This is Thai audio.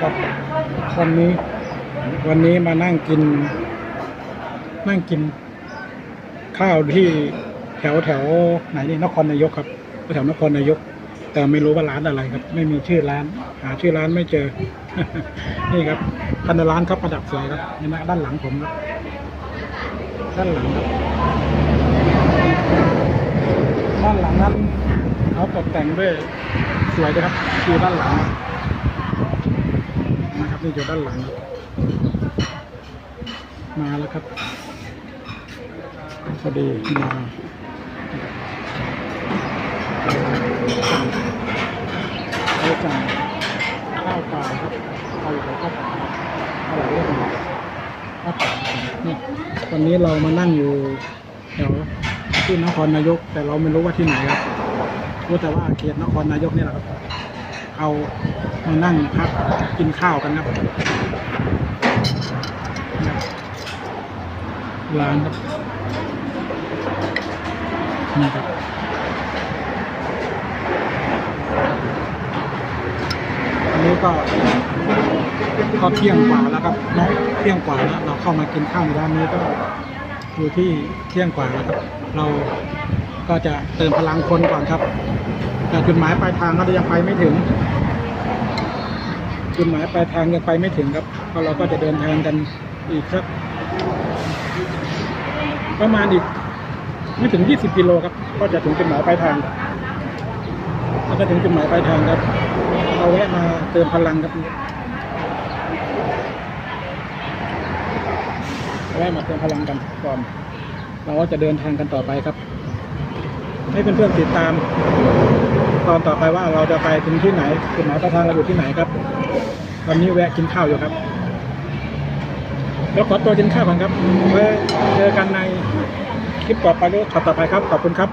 ครับวันนี้ วันนี้มานั่งกิน นั่งกิน ข้าวที่แถวแถวไหนนี่นครนายกครับแถวนครนายก แต่ไม่รู้ว่าร้านอะไรครับ ไม่มีชื่อร้าน หาชื่อร้านไม่เจอ นี่ครับภายในร้านครับประดับสวยครับนี่นะด้านหลังผมครับด้านหลังครับด้านหลังนั้นเขาตกแต่งด้วยสวยนะครับคือด้านหลังับนี่อยู่ด้านหลัง มาแล้วครับพอดีมาเราสั่งข้าวปลาครับเอาอยู่กับข้าวปลาอร่อยเรื่องข้าวปล่านี่วันนี้เรามานั่งอยู่แถวที่นครนายก แต่เราไม่รู้ว่าที่ไหนครับรู้แต่ว่าเขตนครนายกนี่แหละครับ เอามานั่งพักกินข้าวกันครับร้านครับนี่ครับอันนี้ก็ก็เที่ยงกว่าแล้วครับเนาะเที่ยงกว่าแล้วเราเข้ามากินข้าวในร้านนี้ก็อยู่ที่เที่ยงกว่าแล้วครับ เราก็จะเติมพลังคนก่อนครับ แต่จุดหมายปลายทางเรายังไปไม่ถึง จุดหมายปลายทางยังไปไม่ถึงครับเพราะเราก็จะเดินทางกันอีกครับ ประมาณอีกไม่ถึง 20 กิโลครับ ก็จะถึงจุดหมายปลายทางก็จะถึงจุดหมายปลายทางครับ เอาแวะมาเติมพลังครับแวะมาเติมพลังกันก่อน เราก็จะเดินทางกันต่อไปครับ ให้เพื่อนๆติดตามตอนต่อไปว่าเราจะไปถึงที่ไหนจุดหมายปลายทางเราอยู่ที่ไหนครับตอนนี้แวะกินข้าวอยู่ครับแล้วขอตัวกินข้าวก่อนครับไว้เจอกันในคลิปต่อไปหรือช็อต่อไปครับขอบคุณครับ